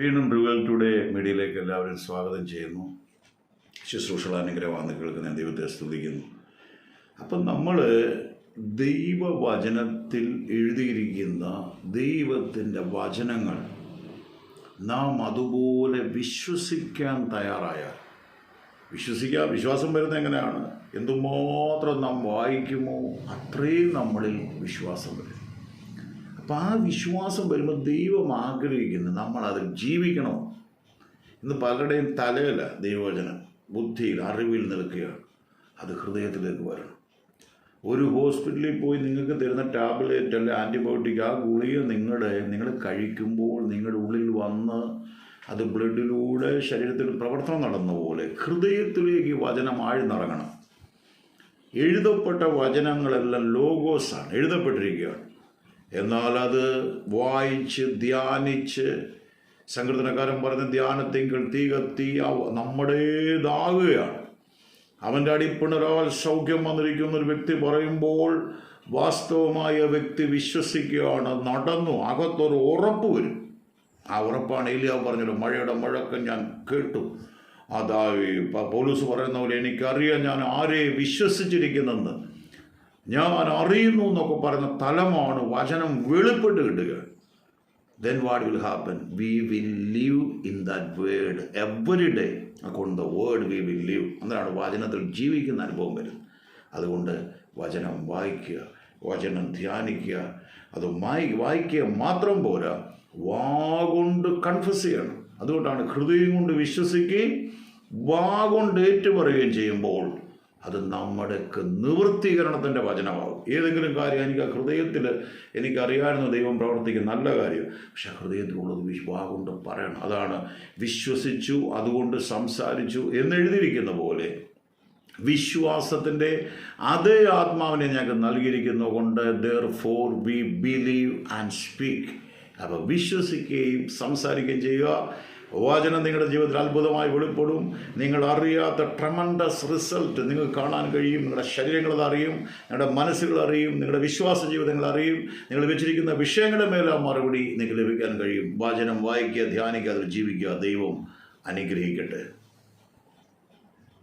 വീണ്ടും revel today മീഡിയയിലേക്ക് എല്ലാവരും സ്വാഗതം ചെയ്യുന്നു. ശുശ്രൂഷകൾ അനുഗ്രഹമാണ് കേൾക്കുന്ന ദൈവത്തെ സ്തുതിക്കുന്നു. അപ്പം നമ്മൾ ദൈവവചനത്തിൽ എഴുതിയിരിക്കുന്ന ദൈവത്തിന്റെ വചനങ്ങൾ നാം അതുപോലെ വിശ്വസിക്കാൻ തയ്യാറായാൽ വിശ്വസിക്കുക വിശ്വാസം വരുന്നത് എങ്ങനെയാണ്? എന്തുമാത്രം നാം വായിക്കുമോ അത്രയും നമ്മളിൽ വിശ്വാസം വരും. അപ്പം ആ വിശ്വാസം വരുമ്പോൾ ദൈവം ആഗ്രഹിക്കുന്നു നമ്മളത് ജീവിക്കണം ഇന്ന് പലരുടെയും തലയില ദൈവവചനം. ബുദ്ധിയിൽ അറിവിൽ നിൽക്കുകയാണ്. അത് ഹൃദയത്തിലേക്ക് വരണം. ഒരു ഹോസ്പിറ്റലിൽ പോയി നിങ്ങൾക്ക് തരുന്ന ടാബ്ലറ്റ് അല്ലെ ആന്റിബയോട്ടിക് ആ ഗുളിക നിങ്ങളുടെ നിങ്ങൾ കഴിക്കുമ്പോൾ നിങ്ങളുടെ ഉള്ളിൽ വന്ന് അത് ബ്ലഡിലൂടെ ശരീരത്തിൽ പ്രവർത്തനം നടന്ന പോലെ ഹൃദയത്തിലേക്ക് വചനം ആഴ്ന്നിറങ്ങണം. എഴുതപ്പെട്ട വചനങ്ങളെല്ലാം ലോഗോസാണ്. എഴുതപ്പെട്ടിരിക്കുകയാണ്. എന്നാൽ അത് വായിച്ച് ധ്യാനിച്ച് സങ്കീർത്തനക്കാരൻ പറഞ്ഞ ധ്യാനത്തെങ്കിൽ തീ കത്തി നമ്മുടേതാകുകയാണ് അവന്റെ അടിപ്പിണരാൽ സൗഖ്യം വന്നിരിക്കുന്ന ഒരു വ്യക്തി പറയുമ്പോൾ വാസ്തവമായ വ്യക്തി വിശ്വസിക്കുകയാണ് നടന്നു അകത്തൊരു ഉറപ്പ് വരും. ആ ഉറപ്പാണ് ഏലിയാവ് പറഞ്ഞത് മഴയുടെ മുഴക്കം ഞാൻ കേട്ടു. അതാ പൗലൂസ് പറയുന്ന പോലെ എനിക്കറിയാം ഞാൻ ആരെ വിശ്വസിച്ചിരിക്കുന്നെന്ന്. ഞാൻ അറിയുന്നു എന്നൊക്കെ പറയുന്ന തലമാണ് വചനം വെളിപ്പെട്ട് കിട്ടുക. Then what will happen we will live in that word every day അക്കോണ്ട് the word we will live എന്നാണ് വചനത്തിൽ ജീവിക്കുന്ന അനുഭവം വരുന്നത്. അതുകൊണ്ട് വചനം വായിക്കുക വചനം ധ്യാനിക്കുക. അത് വായി വായിക്കുക മാത്രം പോരാ. വാ കൺഫ്യൂസ് ചെയ്യണം. അതുകൊണ്ടാണ് ഹൃദയം കൊണ്ട് വിശ്വസിക്കുകയും വാ കൊണ്ട് ഏറ്റുപറയുകയും ചെയ്യുമ്പോൾ അത് നമ്മുടെക്ക് നിവൃത്തീകരണത്തിന്റെ വചനമാകും. ഏതെങ്കിലും കാര്യം എനിക്ക് ഹൃദയത്തിൽ എനിക്കറിയാവുന്ന ദൈവം പ്രവർത്തിക്കുന്ന നല്ല കാര്യം പക്ഷെ ഹൃദയത്തിലുള്ളത് കൊണ്ട് പറയണം. അതാണ് വിശ്വസിച്ചു അതുകൊണ്ട് സംസാരിച്ചു എന്നെഴുതിയിരിക്കുന്ന പോലെ വിശ്വാസത്തിന്റെ അതേ ആത്മാവിനെ ഞങ്ങൾക്ക് നൽകിയിരിക്കുന്നു കൊണ്ട് therefore we believe and speak അപ്പോൾ വിശ്വസിക്കുകയും സംസാരിക്കുകയും ചെയ്യുക. വചനം നിങ്ങളുടെ ജീവിതത്തിൽ അത്ഭുതമായി വെളിപ്പെടും. നിങ്ങൾ അറിയാത്ത ട്രമണ്ടസ് റിസൾട്ട് നിങ്ങൾക്ക് കാണാൻ കഴിയും. നിങ്ങളുടെ ശരീരങ്ങൾ അറിയും. നിങ്ങളുടെ മനസ്സുകൾ അറിയും. നിങ്ങളുടെ വിശ്വാസ ജീവിതങ്ങൾ അറിയും. നിങ്ങൾ വെച്ചിരിക്കുന്ന വിഷയങ്ങളുടെ മേലെ മറുപടി നിങ്ങൾക്ക് ലഭിക്കാൻ കഴിയും. വചനം വായിക്കുക ധ്യാനിക്കുക അതിൽ ജീവിക്കുക. ദൈവം അനുഗ്രഹിക്കട്ടെ.